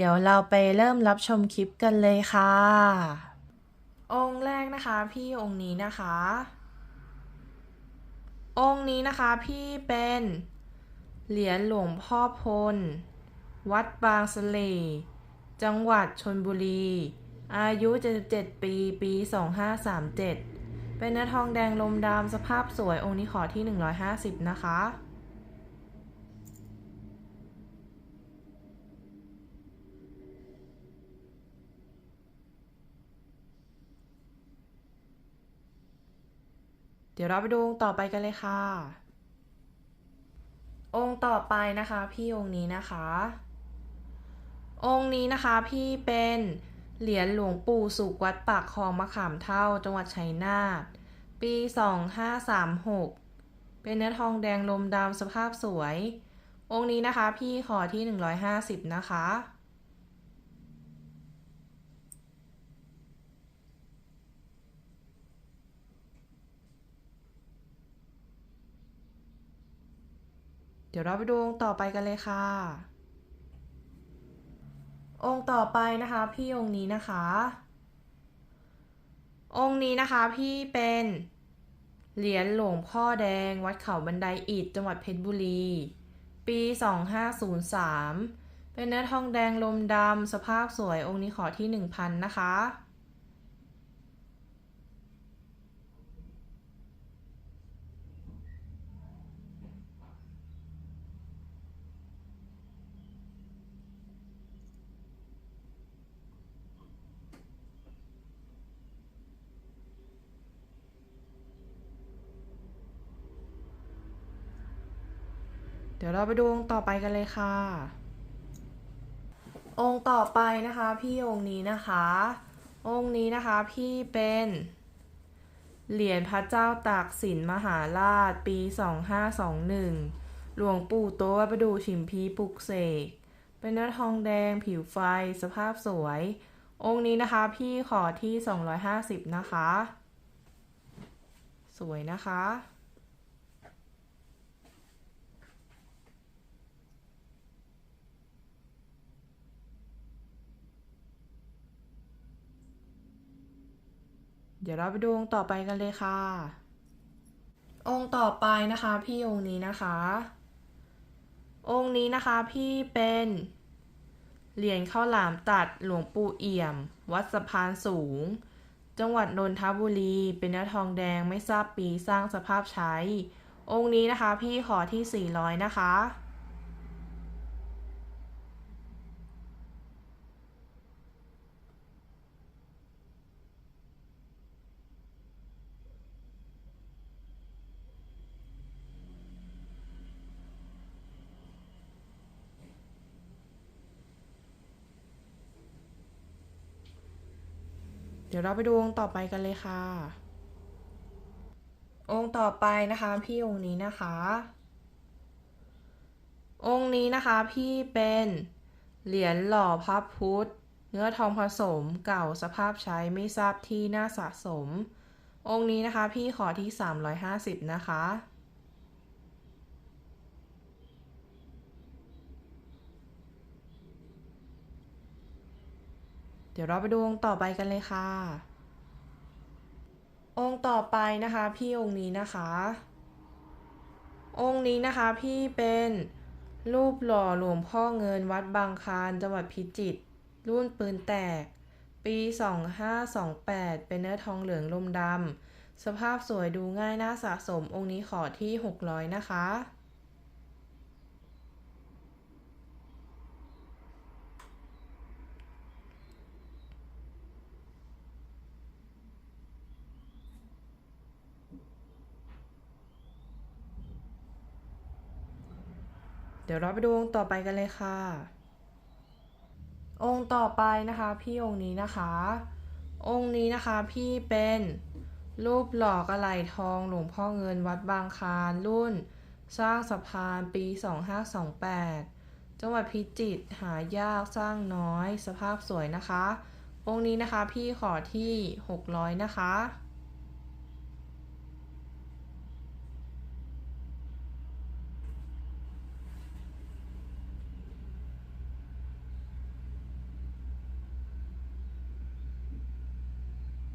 เดี๋ยวเราไปเริ่มรับชมคลิปกันเลยค่ะ องค์แรกนะคะ พี่องค์นี้นะคะ องค์นี้นะคะพี่เป็นเหรียญหลวงพ่อพล วัดบางสะเลจังหวัดชนบุรี อายุ 77 ปี ปี 2537 เป็นเนื้อทองแดงลมดำสภาพสวยองค์นี้ขอที่ 150 นะคะ เดี๋ยวเราไปดูองค์ต่อไปกันเลยค่ะ องค์ต่อไปนะคะพี่องค์นี้นะคะ องค์นี้นะคะพี่เป็นเหรียญหลวงปู่สุขวัดปากคลองมะขามเท่าจังหวัดชัยนาทปี 2536 เป็นเนื้อทองแดงลมดำสภาพสวย องค์นี้นะคะพี่ขอที่ 150 นะคะ เดี๋ยวเราไปดูองค์ต่อไปกันเลยค่ะ องค์ต่อไปนะคะพี่องค์นี้นะคะ องค์นี้นะคะพี่เป็นเหรียญหลวงพ่อแดงวัดเขาบันไดอิฐจังหวัดเพชรบุรี ปี 2503 เป็นเนื้อทองแดงลมดำสภาพสวยองค์นี้ขอที่ 1,000 นะคะ เดี๋ยวเราไปดูองค์ต่อไปกันเลยค่ะ องค์ต่อไปนะคะ พี่องค์นี้นะคะ องค์นี้นะคะพี่เป็นเหรียญพระเจ้าตากสินมหาราชปี 2521 หลวงปู่โตวัประดูฉิมพีปลุกเสก เป็นเนื้อทองแดงผิวไฟสภาพสวย องค์นี้นะคะพี่ขอที่ 250 นะคะ สวยนะคะ เดี๋ยวเราไปดูองค์ต่อไปกันเลยค่ะ องค์ต่อไปนะคะพี่องค์นี้นะคะ องค์นี้นะคะพี่เป็นเหรียญข้าวหลามตัดหลวงปู่เอี่ยม วัดสะพานสูง จังหวัดนนทบุรี เป็นเนื้อทองแดงไม่ทราบปีสร้างสภาพใช้ องค์นี้นะคะพี่ขอที่ 400 นะคะ เดี๋ยวเราไปดูองค์ต่อไปกันเลยค่ะ องค์ต่อไปนะคะพี่องค์นี้นะคะ องค์นี้นะคะพี่เป็นเหรียญหล่อพระพุทธ เนื้อทองผสมเก่าสภาพใช้ไม่ทราบที่น่าสะสม องค์นี้นะคะพี่ขอที่ 350 นะคะ ดี๋ยวเราไปดูองค์ต่อไปกันเลยค่ะ องค์ต่อไปนะคะ พี่องค์นี้นะคะ องค์นี้นะคะพี่เป็นรูปหล่อหลวงพ่อเงินวัดบางคานจังหวัดพิจิตรรุ่นปืนแตก ปี 2528 เป็นเนื้อทองเหลืองลมดำสภาพสวยดูง่ายน่าสะสมองค์นี้ขอที่ 600 นะคะ เดี๋ยวเราไปดูองค์ต่อไปกันเลยค่ะ องค์ต่อไปนะคะพี่องค์นี้นะคะ องค์นี้นะคะพี่เป็นรูปหล่อกระไหลทองหลวงพ่อเงินวัดบางคานรุ่น สร้างสะพานปี 2528 จังหวัดพิจิตรหายากสร้างน้อยสภาพสวยนะคะ องค์นี้นะคะพี่ขอที่ 600 นะคะ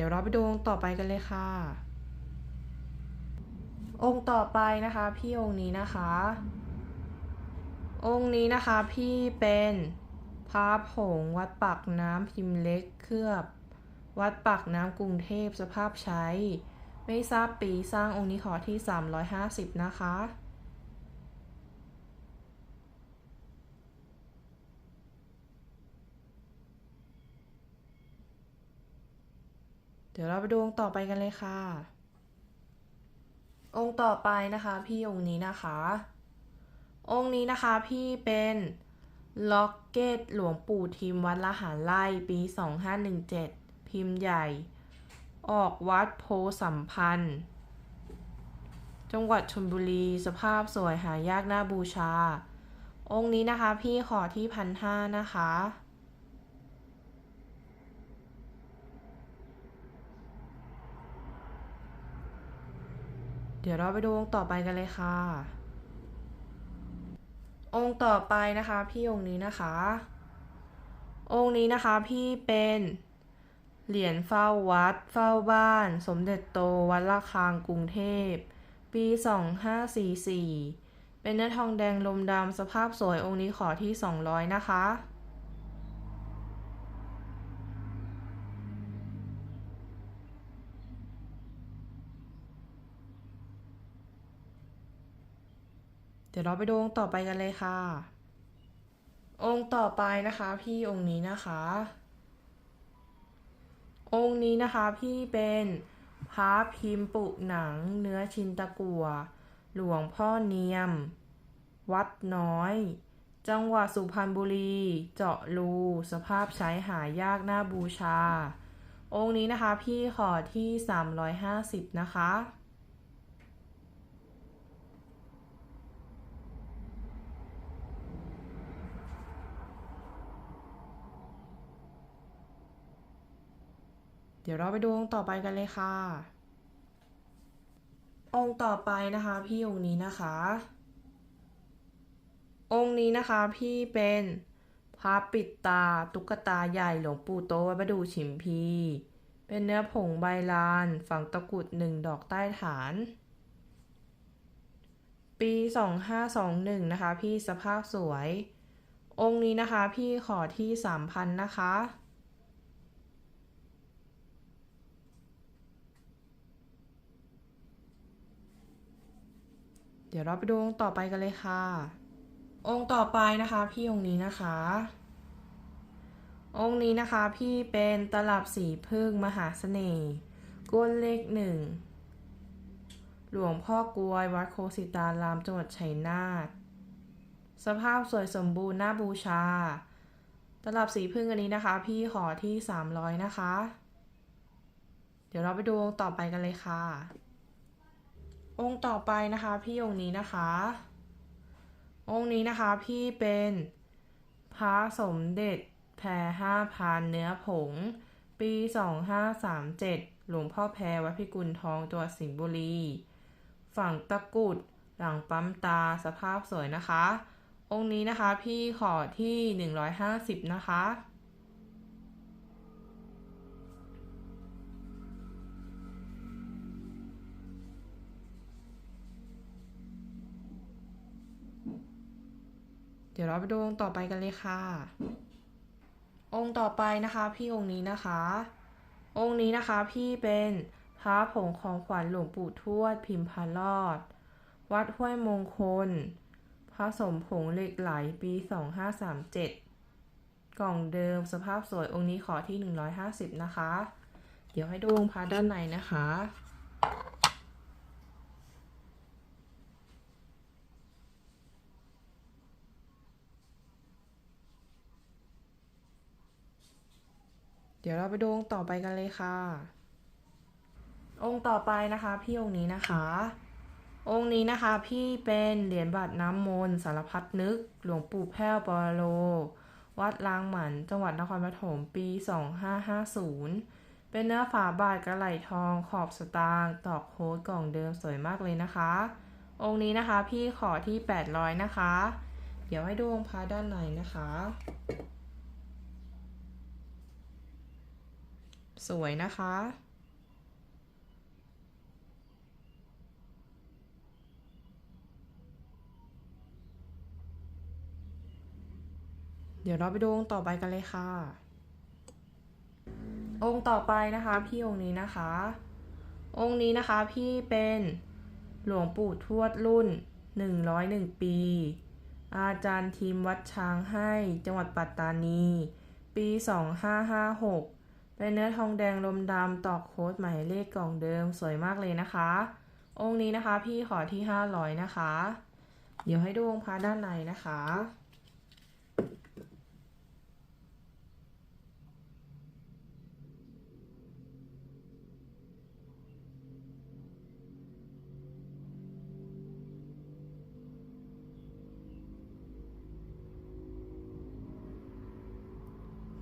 ดี๋ยวเราไปดูองค์ต่อไปกันเลยค่ะ องค์ต่อไปนะคะ พี่องค์นี้นะคะ องค์นี้นะคะพี่เป็นพระผงวัดปากน้ำพิมพ์เล็กเคลือบ วัดปากน้ำกรุงเทพสภาพใช้ ไม่ทราบปีสร้างองค์นี้ขอที่ 350 นะคะ ดี๋ยวเราไปดูองค์ต่อไปกันเลยค่ะ องค์ต่อไปนะคะพี่องค์นี้นะคะ องค์นี้นะคะพี่เป็นล็อกเก็ตหลวงปู่ทิมวัดละหารไล่ปี 2517 พิมพ์ใหญ่ ออกวัดโพสัมพันธ์ จังหวัดชลบุรีสภาพสวยหายากน่าบูชา องค์นี้นะคะพี่ขอที่พันห้านะคะ เดี๋ยวเราไปดูองค์ต่อไปกันเลยค่ะ องค์ต่อไปนะคะพี่องค์นี้นะคะ องค์นี้นะคะพี่เป็นเหรียญเฝ้าวัด เฝ้าบ้าน สมเด็จโตวัดละคางกรุงเทพ ปี 2544 เป็นเนื้อทองแดงลมดำสภาพสวยองค์นี้ขอที่ 200 นะคะ ดี๋ยวเราไปดูองค์ต่อไปกันเลยค่ะ องค์ต่อไปนะคะ พี่องค์นี้นะคะ องค์นี้นะคะพี่เป็นพระพิมพ์ปุหนังเนื้อชินตะกัว หลวงพ่อเนียม วัดน้อย จังหวัดสุพรรณบุรี เจาะรูสภาพใช้หายากน่าบูชา องค์นี้นะคะพี่ขอที่ 350 นะคะ เดี๋ยวเราไปดูองค์ต่อไปกันเลยค่ะ องค์ต่อไปนะคะ พี่องค์นี้นะคะ องค์นี้นะคะพี่เป็นพระปิดตาตุ๊กตาใหญ่หลวงปู่โตวัดประดูฉิมพี เป็นเนื้อผงใบลาน ฝังตะกุดหนึ่งดอกใต้ฐาน ปี 2521 นะคะ พี่สภาพสวย องค์นี้นะคะพี่ขอที่ 3,000 นะคะ เดี๋ยวเราไปดูองค์ต่อไปกันเลยค่ะ องค์ต่อไปนะคะพี่องค์นี้นะคะ องค์นี้นะคะพี่เป็นตลับสีพึ่งมหาเสน่ห์ก้นเลขหนึ่งหลวงพ่อกวยวัดโคสิตารามจังหวัดชัยนาทสภาพสวยสมบูรณ์น่าบูชา ตลับสีพึ่งอันนี้นะคะ พี่ขอที่ 300 นะคะ เดี๋ยวเราไปดูองค์ต่อไปกันเลยค่ะ องค์ต่อไปนะคะพี่องค์นี้นะคะ องค์นี้นะคะพี่เป็นพระสมเด็จแพรห้าพันเนื้อผง ปี2537หลวงพ่อแพรวัดพิกุลทองจัวสิงห์บุรี ฝั่งตะกุดหลังปั๊มตาสภาพสวยนะคะ องค์นี้นะคะพี่ขอที่ 150 นะคะ ดี๋ยวเราไปดูองค์ต่อไปกันเลยค่ะ องค์ต่อไปนะคะพี่องค์นี้นะคะ องค์นี้นะคะพี่เป็นพระผงของขวัญหลวงปู่ทวดพิมพารอด วัดห้วยมงคล พระสมผงเหล็กไหลปี 2537 กล่องเดิมสภาพสวยองค์นี้ขอที่ 150 นะคะ เดี๋ยวให้ดูองค์พระด้านในนะคะ เดี๋ยวเราไปดูองค์ต่อไปกันเลยค่ะ องค์ต่อไปนะคะพี่องค์นี้นะคะ องค์นี้นะคะพี่เป็นเหรียญบาทน้ำมนต์สารพัดนึก หลวงปู่แพ้วปรโล วัดลางหมันจังหวัดนครปฐมปี 2550 เป็นเนื้อฝาบาทกระไหลทองขอบสตางค์ตอกโค้ดกล่องเดิมสวยมากเลยนะคะ องค์นี้นะคะพี่ขอที่ 800 นะคะ เดี๋ยวให้ดูองค์พระด้านในนะคะ สวยนะคะ เดี๋ยวเราไปดูองค์ต่อไปกันเลยค่ะ องค์ต่อไปนะคะ พี่องค์นี้นะคะ องค์นี้นะคะพี่เป็นหลวงปู่ทวดรุ่น 101 ปี อาจารย์ทีมวัดช้างให้จังหวัดปัตตานี ปี 2556 เป็นเนื้อทองแดงลมดำตอกโค้ดหมายเลขกล่องเดิมสวยมากเลยนะคะ องค์นี้นะคะพี่ขอที่ 500 นะคะ เดี๋ยวให้ดูองค์พระด้านในนะคะ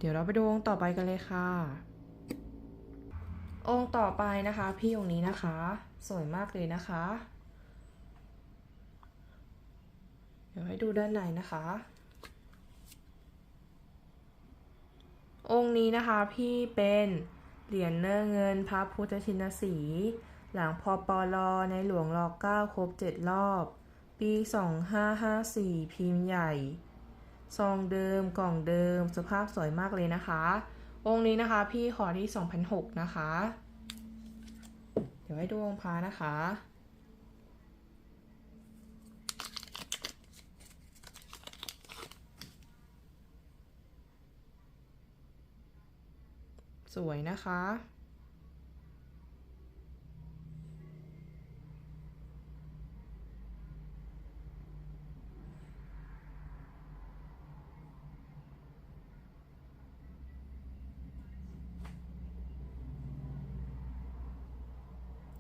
ดี๋ยวเราไปดูองค์ต่อไปกันเลยค่ะ องค์ต่อไปนะคะ พี่องค์นี้นะคะ สวยมากเลยนะคะ เดี๋ยวให้ดูด้านในนะคะ องค์นี้นะคะพี่เป็นเหรียญเนื้อเงินพระพุทธชินสี หลังพอปอลอในหลวงรอเก้าครบเจ็ดรอบ ปี 2554 พิมพ์ใหญ่ ซองเดิมกล่องเดิมสภาพสวยมากเลยนะคะ องค์นี้นะคะ พี่ขอที่2,006นะคะ เดี๋ยวให้ดูองค์พระนะคะ สวยนะคะ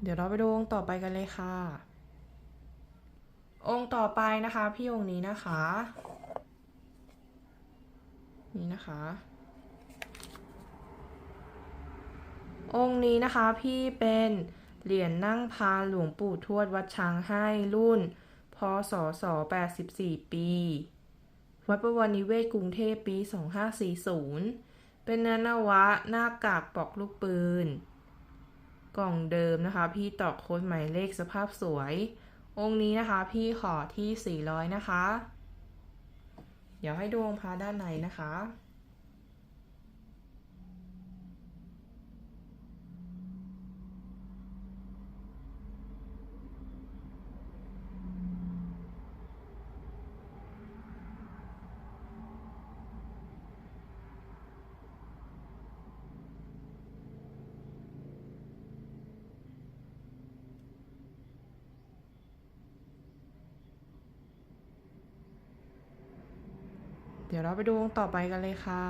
เดี๋ยวเราไปดูองค์ต่อไปกันเลยค่ะ องค์ต่อไปนะคะ พี่องค์นี้นะคะ นี่นะคะ องค์นี้นะคะพี่เป็นเหรียญนั่งพานหลวงปู่ทวดวัดช้างให้รุ่น พศศ84 ปี วัดประวรนิเวศกรุงเทพปี 2540 เป็นเนื้อนวะหน้ากากปอกลูกปืน กล่องเดิมนะคะ พี่ตอกโค้ดหมายเลขสภาพสวย องค์นี้นะคะ พี่ขอที่ 400 นะคะ เดี๋ยวให้ดูองค์พระด้านในนะคะ ดี๋ยวเราไปดูองค์ต่อไปกันเลยค่ะ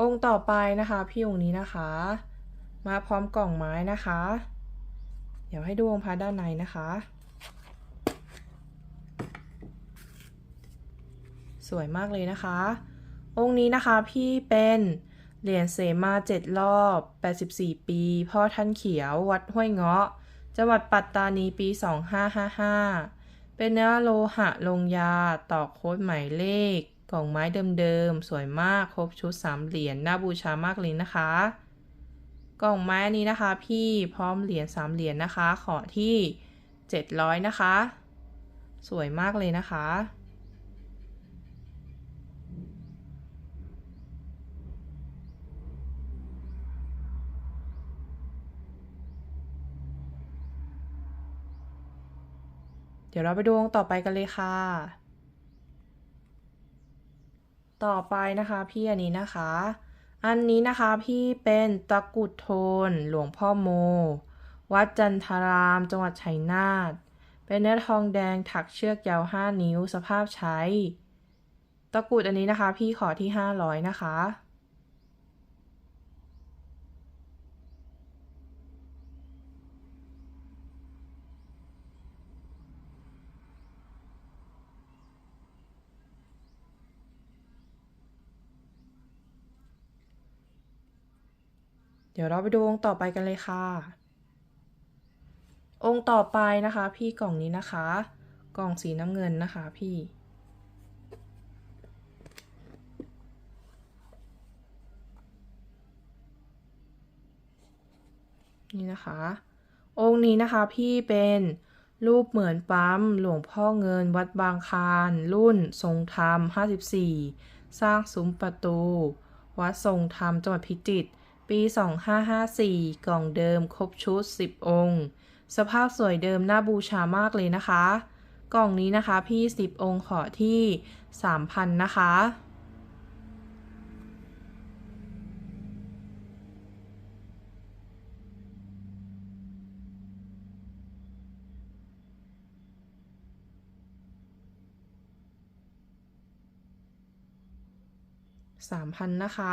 องค์ต่อไปนะคะ พี่องค์นี้นะคะ มาพร้อมกล่องไม้นะคะ เดี๋ยวให้ดูองค์พระด้านในนะคะ สวยมากเลยนะคะ องค์นี้นะคะพี่เป็นเหรียญเสมาเจ็ดรอบ 84 ปี พ่อท่านเขียว วัดห้วยเงาะ จังหวัดปัตตานีปี 2555 เป็นเนื้อโลหะลงยาตอกโค้ดหมายเลข กล่องไม้เดิมๆ สวยมากครบชุดสามเหรียญน่าบูชามากเลยนะคะ กล่องไม้นนี้นะคะ พี่พร้อมเหรียญสามเหรียญนะคะ ขอที่ 700 นะคะ สวยมากเลยนะคะ เดี๋ยวเราไปดูองค์ต่อไปกันเลยค่ะ ต่อไปนะคะพี่อันนี้นะคะ อันนี้นะคะพี่เป็นตะกุดโทน หลวงพ่อโม วัดจันทาราม จังหวัดชัยนาท เป็นเนื้อทองแดงถักเชือกยาว 5 นิ้วสภาพใช้ ตะกุดอันนี้นะคะ พี่ขอที่ 500 นะคะ เดี๋ยวเราไปดูองค์ต่อไปกันเลยค่ะ องค์ต่อไปนะคะ พี่กล่องนี้นะคะ กล่องสีน้ำเงินนะคะพี่นี่นะคะ องค์นี้นะคะพี่เป็นรูปเหมือนปั๊มหลวงพ่อเงินวัดบางคาร รุ่นทรงธรรม 54 สร้างซุ้มประตู วัดทรงธรรมจังหวัดพิจิตร ปี 2554 กล่องเดิมครบชุด 10 องค์ สภาพสวยเดิมน่าบูชามากเลยนะคะ กล่องนี้นะคะพี่ 10 องค์ขอที่ 3,000 นะคะ3,000นะคะ